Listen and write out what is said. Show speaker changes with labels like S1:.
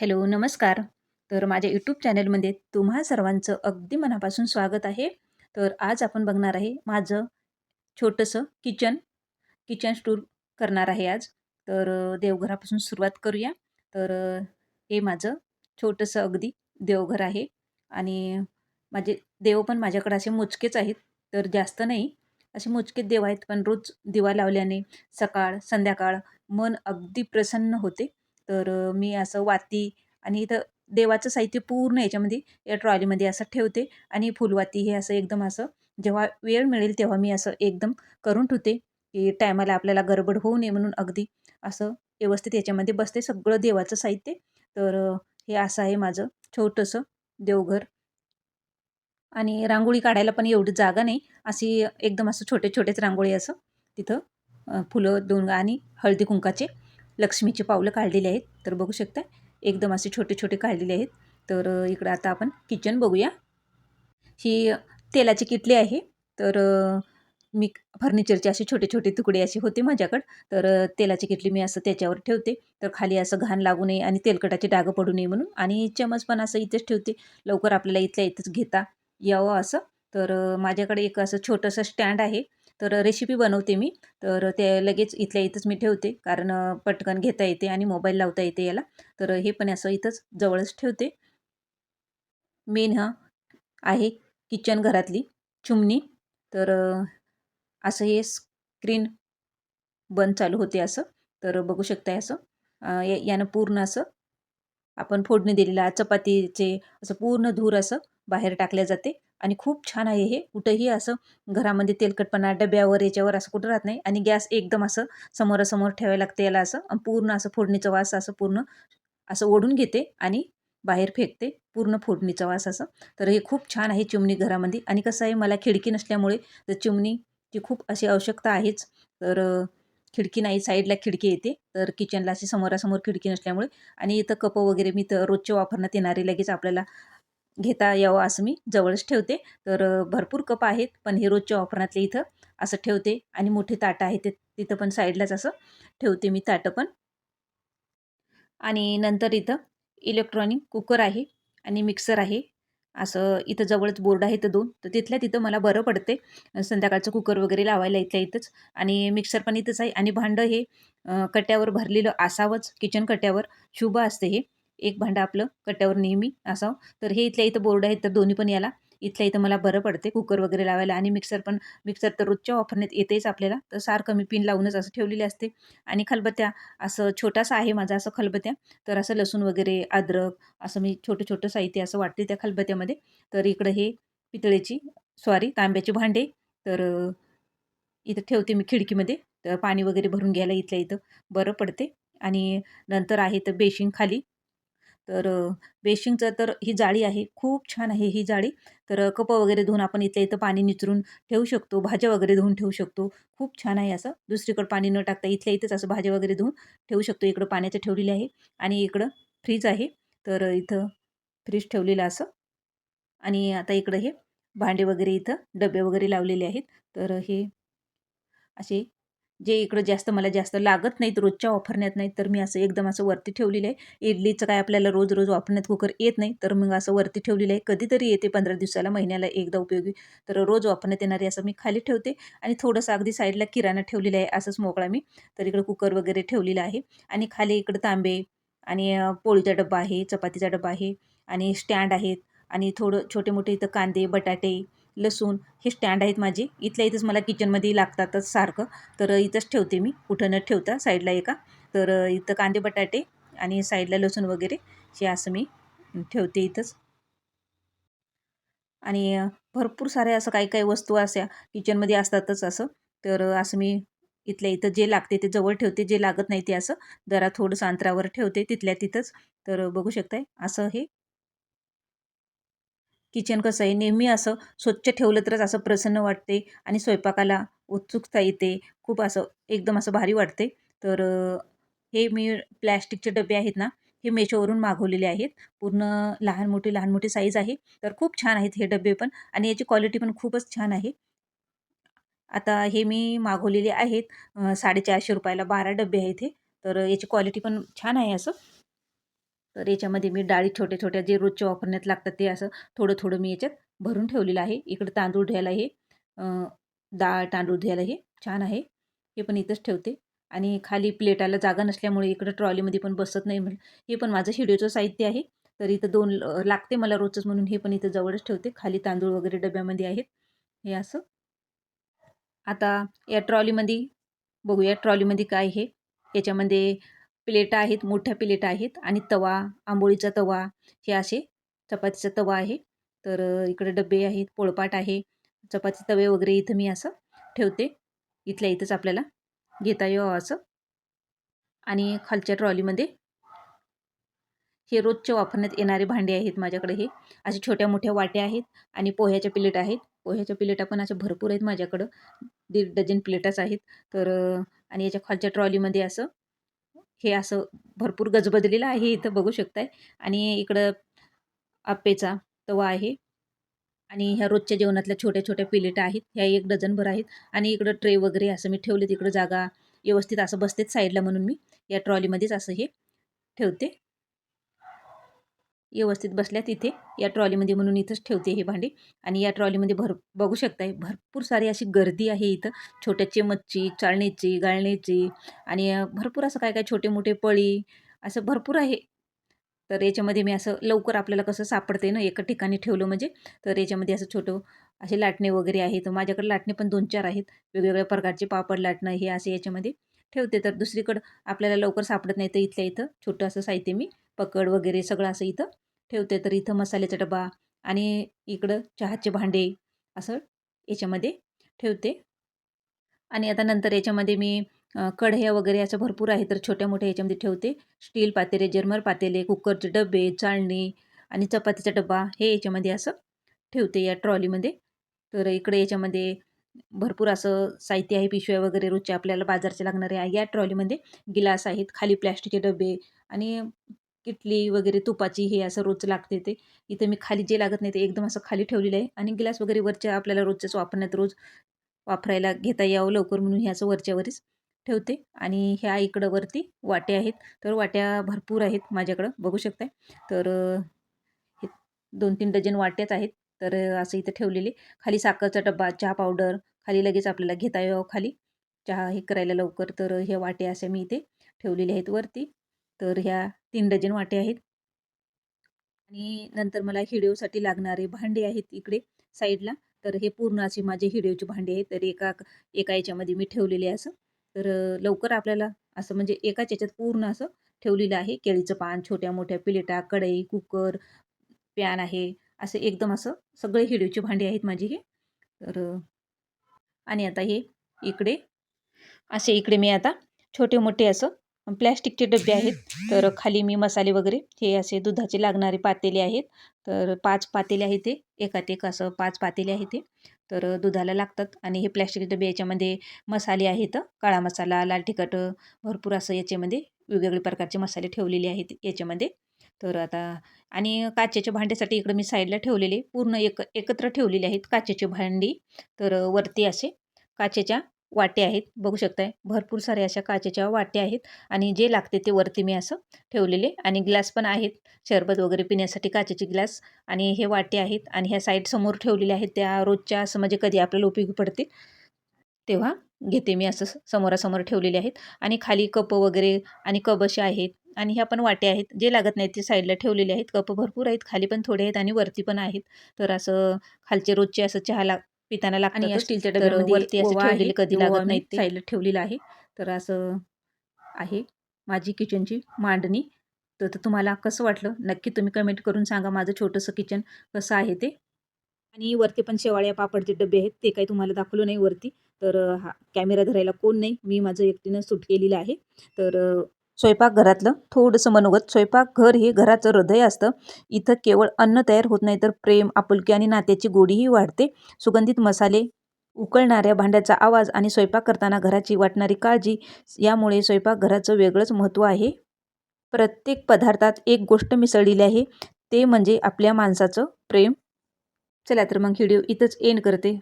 S1: Hello नमस्कार. तर माझ्या यूट्यूब चॅनलमध्ये तुम्हा सर्वांचं अगदी मनापासून स्वागत आहे. तर आज आपण बघणार आहे माझं छोटंसं किचन किचन टूर करणार आहे आज. तर देवघरापासून सुरुवात करूया. तर हे माझं छोटंसं अगदी देवघर आहे. आणि माझे देव पण माझ्याकडे असे मोजकेच आहेत. तर जास्त नाही असे मोजकेच देव आहेत. पण रोज दिवा लावल्याने सकाळ संध्याकाळ मन अगदी प्रसन्न होते. तर मी असं वाती आणि इथं देवाचं साहित्य पूर्ण याच्यामध्ये या ट्रॉलीमध्ये असं ठेवते आणि फुलवाती हे असं एकदम असं जेव्हा वेळ मिळेल तेव्हा मी असं एकदम करून ठेवते की टायमाला आपल्याला गडबड होऊ नये म्हणून अगदी असं व्यवस्थित याच्यामध्ये बसते सगळं देवाचं साहित्य. तर हे असं आहे माझं छोटंसं देवघर. आणि रांगोळी काढायला पण एवढी जागा नाही अशी एकदम असं छोटे छोटेच रांगोळी असं तिथं फुलं दोन आणि हळदी कुंकाचे लक्ष्मीची पावलं काढलेली आहेत. तर बघू शकता एकदम असे छोटे छोटे काढलेले आहेत. तर इकडं आता आपण किचन बघूया. ही तेलाची किटली आहे. तर मी फर्निचरचे असे छोटे छोटे तुकडे असे होते माझ्याकडं. तर तेलाची किटली मी असं त्याच्यावर ठेवते. तर खाली असं घाण लागू नये आणि तेलकटाचे डागं पडू नये म्हणून. आणि चमच पण असं इथेच ठेवते. लवकर आपल्याला इथल्या इथंच घेता यावं असं. तर माझ्याकडे एक असं छोटंसं स्टँड आहे. तर रेसिपी बनवते मी. तर ते लगेच इथल्या इथंच मी ठेवते. कारण पटकन घेता येते आणि मोबाईल लावता येते याला. तर हे पण असं इथंच जवळच ठेवते. मेन हा आहे किचन घरातली चिमणी तर असं हे स्क्रीन बंद चालू होते असं. तर बघू शकताय असं. या- यानं पूर्ण असं आपण फोडणी दिलेला चपातीचे असं पूर्ण धूर असं बाहेर टाकल्या जाते. आणि खूप छान आहे हे. कुठंही असं घरामध्ये तेलकटपणा डब्यावर याच्यावर असं कुठं राहत नाही. आणि गॅस एकदम असं समोरासमोर ठेवायला लागते याला असं. पूर्ण असं फोडणीचा वास असं पूर्ण असं ओढून घेते आणि बाहेर फेकते पूर्ण फोडणीचा वास असं. तर हे खूप छान आहे चिमणी घरामध्ये. आणि कसं आहे मला खिडकी नसल्यामुळे तर चिमणीची खूप अशी आवश्यकता आहेच. तर खिडकी नाही साईडला खिडकी येते. तर किचनला अशी समोरासमोर खिडकी नसल्यामुळे. आणि इथं कप वगैरे मी तर रोजचे वापरण्यात येणारे लगेच आपल्याला घेता यावं असं मी जवळच ठेवते. तर भरपूर कप आहेत पण हे रोजच्या वापरण्यातले इथं असं ठेवते आणि मोठे ताटं आहेत ते तिथं पण साईडलाच असं ठेवते मी ताटं पण. आणि नंतर इथं इलेक्ट्रॉनिक कुकर आहे आणि मिक्सर आहे. असं इथं जवळच बोर्ड आहे तर दोन तर तिथल्या तिथं मला बरं पडते. संध्याकाळचं कुकर वगैरे लावायला इथल्या इथंच. आणि मिक्सर पण इथंच आहे. आणि भांडं हे कट्यावर कट्ट्यावर भरलेलं असावंच किचन कट्ट्यावर शुभ असते हे. एक भांडं आपलं कट्ट्यावर नेहमी असावं. तर हे इथल्या इथं बोर्ड आहेत तर दोन्ही पण याला. इथल्या इथं मला बरं पडते कुकर वगैरे लावायला आणि मिक्सर पण मिक्सर तर रोजच्या वापरण्यात येतेच आपल्याला. तर सारखं मी पिन लावूनच असं ठेवलेले असते. आणि खलबत्त्या असं छोटासा आहे माझा असं खलबत्त्या तर असं लसूण वगैरे अद्रक असं मी छोटं छोटं साहित्य असं वाटते त्या खलबत्त्यामध्ये तर इकडं हे पितळेची सॉरी तांब्याची भांडे. तर इथं ठेवते मी खिडकीमध्ये. तर पाणी वगैरे भरून घ्यायला इथल्या इथं बरं पडते. आणि नंतर आहे तर बेशिंग खाली. तर बेशिंगचं तर ही जाळी आहे खूप छान आहे ही जाळी. तर कपं वगैरे धुवून आपण इथल्या इथं पाणी निचरून ठेवू शकतो भाज्या वगैरे धुवून ठेवू शकतो. खूप छान आहे असं. दुसरीकडं पाणी न टाकता इथल्या इथंच असं भाज्या वगैरे धुवून ठेवू शकतो. इकडं पाण्याचं ठेवलेलं आहे आणि इकडं फ्रीज आहे. तर इथं फ्रीज ठेवलेलं असं. आणि आता इकडं हे भांडे वगैरे इथं डबे वगैरे लावलेले आहेत. तर हे असे जे इकडं जास्त मला जास्त लागत नाहीत रोजच्या वापरण्यात नाहीत तर मी असं एकदम असं वरती ठेवलेलं आहे. इडलीचं काय आपल्याला रोज रोज वापरण्यात कुकर येत नाही तर मग असं वरती ठेवलेलं आहे. कधीतरी येते पंधरा दिवसाला महिन्याला एकदा उपयोगी. तर रोज वापरण्यात येणारे असं मी खाली ठेवते आणि थोडंसं अगदी साईडला किराणा ठेवलेला आहे असंच मोकळा मी. तर इकडं कुकर वगैरे ठेवलेला आहे आणि खाली इकडं तांबे आणि पोळीचा डब्बा आहे चपातीचा डब्बा आहे आणि स्टँड आहेत आणि थोडं छोटे मोठे इथं कांदे बटाटे लसूण हे स्टँड आहेत माझे. इथल्या इथंच मला किचनमध्ये लागतातच सारखं. तर इथंच ठेवते मी. कुठं न ठेवता साईडला एका. तर इथं कांदे बटाटे आणि साईडला लसूण वगैरे हे असं मी ठेवते इथंच. आणि भरपूर साऱ्या असं काही काही वस्तू अशा किचनमध्ये असतातच असं. तर असं मी इथल्या इथं जे लागते ते जवळ ठेवते. जे लागत नाही ते असं जरा थोडंसं अंतरावर ठेवते तिथल्या तिथंच. तर बघू शकताय असं हे किचन कसं आहे नेहमी असं स्वच्छ ठेवलं तरच असं प्रसन्न वाटते आणि स्वयंपाकाला उत्सुकता येते. खूप असं एकदम असं भारी वाटते. तर हे मी प्लॅस्टिकचे डबे आहेत ना हे मेशोवरून मागवलेले आहेत. पूर्ण लहान मोठी लहान मोठी साईज आहे. तर खूप छान आहेत हे डबे पण आणि याची क्वालिटी पण खूपच छान आहे. आता हे मी मागवलेले आहेत. साडेचारशे रुपयाला बारा डबे आहेत हे. तर याची क्वालिटी पण छान आहे असं. तर याच्यामध्ये मी डाळी छोट्या छोट्या जे रोजच्या वापरण्यात लागतात ते असं थोडं थोडं मी याच्यात भरून ठेवलेलं आहे. इकडं तांदूळ धुवायला हे डाळ तांदूळ धुवायला हे छान आहे. हे पण इथंच ठेवते. आणि खाली प्लेटाला जागा नसल्यामुळे इकडं ट्रॉलीमध्ये पण बसत नाही म्हण हे पण माझं शिडिओचं साहित्य आहे. तर इथं दोन लागते मला रोजच म्हणून हे पण इथं जवळच ठेवते. खाली तांदूळ वगैरे डब्यामध्ये आहेत. हे असं. आता या ट्रॉलीमध्ये बघूया ट्रॉलीमध्ये काय हे याच्यामध्ये प्लेटा आहेत मोठ्या प्लेटा आहेत आणि तवा आंबोळीचा तवा हे असे चपातीचा तवा आहे. तर इकडे डबे आहेत पोळपाट आहे. चपाती तवे वगैरे इथं मी असं ठेवते. इथल्या इथंच आपल्याला घेता यावं असं. आणि खालच्या ट्रॉलीमध्ये हे रोजच्या वापरण्यात येणारे भांडे आहेत माझ्याकडे हे. असे छोट्या मोठ्या वाट्या आहेत आणि पोह्याच्या प्लेट आहेत. पोह्याच्या प्लेटा पण अशा भरपूर आहेत माझ्याकडं. दीड डझन प्लेटाच आहेत. तर आणि याच्या खालच्या ट्रॉलीमध्ये असं हे असं भरपूर गजबजलेलं आहे इथं बघू शकताय. आणि इकडं आप्पेचा तवा आहे. आणि ह्या रोजच्या जेवणातल्या छोट्या छोट्या प्लेटा आहेत. ह्या एक डझनभर आहेत. आणि इकडं ट्रे वगैरे असं मी ठेवले तिकडं जागा व्यवस्थित असं बसतेच साईडला म्हणून मी. या ट्रॉलीमध्येच असं हे ठेवते. व्यवस्थित बसल्या तिथे. या ट्रॉलीमध्ये म्हणून इथंच ठेवते हे भांडी. आणि या ट्रॉलीमध्ये भर बघू शकताय भरपूर सारी अशी गर्दी आहे इथं. छोट्या चेमचची चाळणीची गाळण्याची आणि भरपूर असं काय काय छोटे मोठे पळी असं भरपूर आहे. तर याच्यामध्ये मी असं लवकर आपल्याला कसं सापडते ना एका ठिकाणी ठेवलं म्हणजे. तर याच्यामध्ये असं छोटं असे लाटणे वगैरे आहेत. माझ्याकडे लाटणे पण दोन चार आहेत. वेगवेगळ्या प्रकारचे पापड लाटणं हे असे याच्यामध्ये ठेवते. तर दुसरीकडं आपल्याला लवकर सापडत नाही तर इथल्या इथं छोटं असं साहित्य मी पकड वगैरे सगळं असं इथं ठेवते. तर इथं मसाल्याचा डबा आणि इकडं चहाचे भांडे असं याच्यामध्ये ठेवते. आणि आता नंतर याच्यामध्ये मी कढया वगैरे असं भरपूर आहे. तर छोट्या मोठ्या याच्यामध्ये ठेवते. स्टील पातेले जर्मर पातेले कुकरचे डबे चाळणी आणि चपातीचा डबा हे याच्यामध्ये असं ठेवते या ट्रॉलीमध्ये. तर इकडे याच्यामध्ये भरपूर असं साहित्य आहे पिशव्या वगैरे रोजच्या आपल्याला बाजारचे लागणारे आहे या ट्रॉलीमध्ये गिलास आहेत खाली प्लॅस्टिकचे डबे आणि किटली वगैरे तुपाची हे असं रोज लागते ते. इथं मी खाली जे लागत नाही ते एकदम असं खाली ठेवलेलं आहे. आणि गिलास वगैरे वरच्या आपल्याला रोजच्याच वापरण्यात रोज वापरायला घेता यावं लवकर म्हणून हे असं वरच्यावरच ठेवते. आणि ह्या इकडं वरती वाट्या आहेत. तर वाट्या भरपूर आहेत माझ्याकडं. बघू शकताय. तर हे दोन तीन डझन वाट्याच आहेत. तर असं इथं ठेवलेले. खाली साखरचा डब्बा चहा पावडर खाली लगेच आपल्याला घेता यावं खाली. चहा हे करायला लवकर. तर ह्या वाट्या अशा मी इथे ठेवलेल्या आहेत वरती. तर ह्या तीन डझन वाटे आहेत. आणि नंतर मला हिडिओसाठी लागणारे भांडे आहेत इकडे साईडला. तर हे पूर्ण असे माझे हिडिओचे भांडे आहेत. तर एका एका याच्यामध्ये मी ठेवलेले असं. तर लवकर आपल्याला असं म्हणजे एकाच याच्यात पूर्ण असं ठेवलेलं आहे. केळीचं पान छोट्या मोठ्या प्लेटा कढई कुकर पॅन आहे. असं एकदम असं सगळे हिडिओचे भांडे आहेत माझे हे. तर आणि आता हे इकडे असे इकडे मी आता छोटे मोठे असं प्लॅस्टिकचे डबे आहेत. तर खाली मी मसाले वगैरे हे असे दुधाचे लागणारे पातेले आहेत. तर पाच पातेले आहेत ते एकात एक असं पाच पातेले आहेत ते तर दुधाला लागतात आणि हे प्लॅस्टिकचे डबे याच्यामध्ये मसाले आहेत. काळा मसाला लाल तिखट भरपूर असं याच्यामध्ये वेगवेगळे प्रकारचे मसाले ठेवलेले आहेत याच्यामध्ये. तर आता आणि काचेच्या भांड्यासाठी इकडं मी साईडला ठेवलेले. पूर्ण एक एकत्र ठेवलेले आहेत काचेची भांडी. तर वरती असे काचेच्या वाटे आहेत. बघू शकताय भरपूर साऱ्या अशा काचेच्या वाट्या आहेत आणि जे लागते ते वरती मी असं ठेवलेले आणि ग्लास पण आहेत. शरबत वगैरे पिण्यासाठी काचेचे ग्लास आणि हे वाटे आहेत आणि ह्या साईड समोर ठेवलेल्या आहेत. त्या रोजच्या असं म्हणजे कधी आपल्याला उपयोगी पडतील तेव्हा घेते मी असं समोरासमोर ठेवलेले आहेत. आणि खाली कप वगैरे आणि कप असे आहेत आणि ह्या पण वाटे आहेत. जे लागत नाहीत ते साईडला ठेवलेले आहेत. कप भरपूर आहेत. खाली पण थोडे आहेत आणि वरती पण आहेत. तर असं खालचे रोजचे असं चहा लाग पिताना लागतात स्टीलच्या डब्यामध्ये
S2: वरती कधी लागत ते.
S1: साईडला ठेवलेलं आहे. तर असं आहे माझी किचनची मांडणी. तर तर तुम्हाला कसं वाटलं? नक्की तुम्ही कमेंट करून सांगा माझं छोटंसं किचन कसं आहे ते. आणि वरती पण शेवाळ्या पापडचे डबे आहेत ते काही तुम्हाला दाखवलं नाही वरती. तर हा कॅमेरा धरायला कोण नाही. मी माझं एकटीनं सूट केलेलं आहे. तर स्वयंपाकघरातलं थोडंसं मनोगत. स्वयंपाकघर हे घराचं हृदय असतं. इथं केवळ अन्न तयार होत नाही तर प्रेम आपुलकी आणि नात्याची गोडीही वाढते. सुगंधित मसाले उकळणाऱ्या भांड्याचा आवाज आणि स्वयंपाक करताना घराची वाटणारी काळजी यामुळे स्वयंपाकघराचं वेगळंच महत्त्व आहे. प्रत्येक पदार्थात एक गोष्ट मिसळलेली आहे. ते म्हणजे आपल्या माणसाचं प्रेम. चला तर मग व्हिडिओ इथंच एंड करते.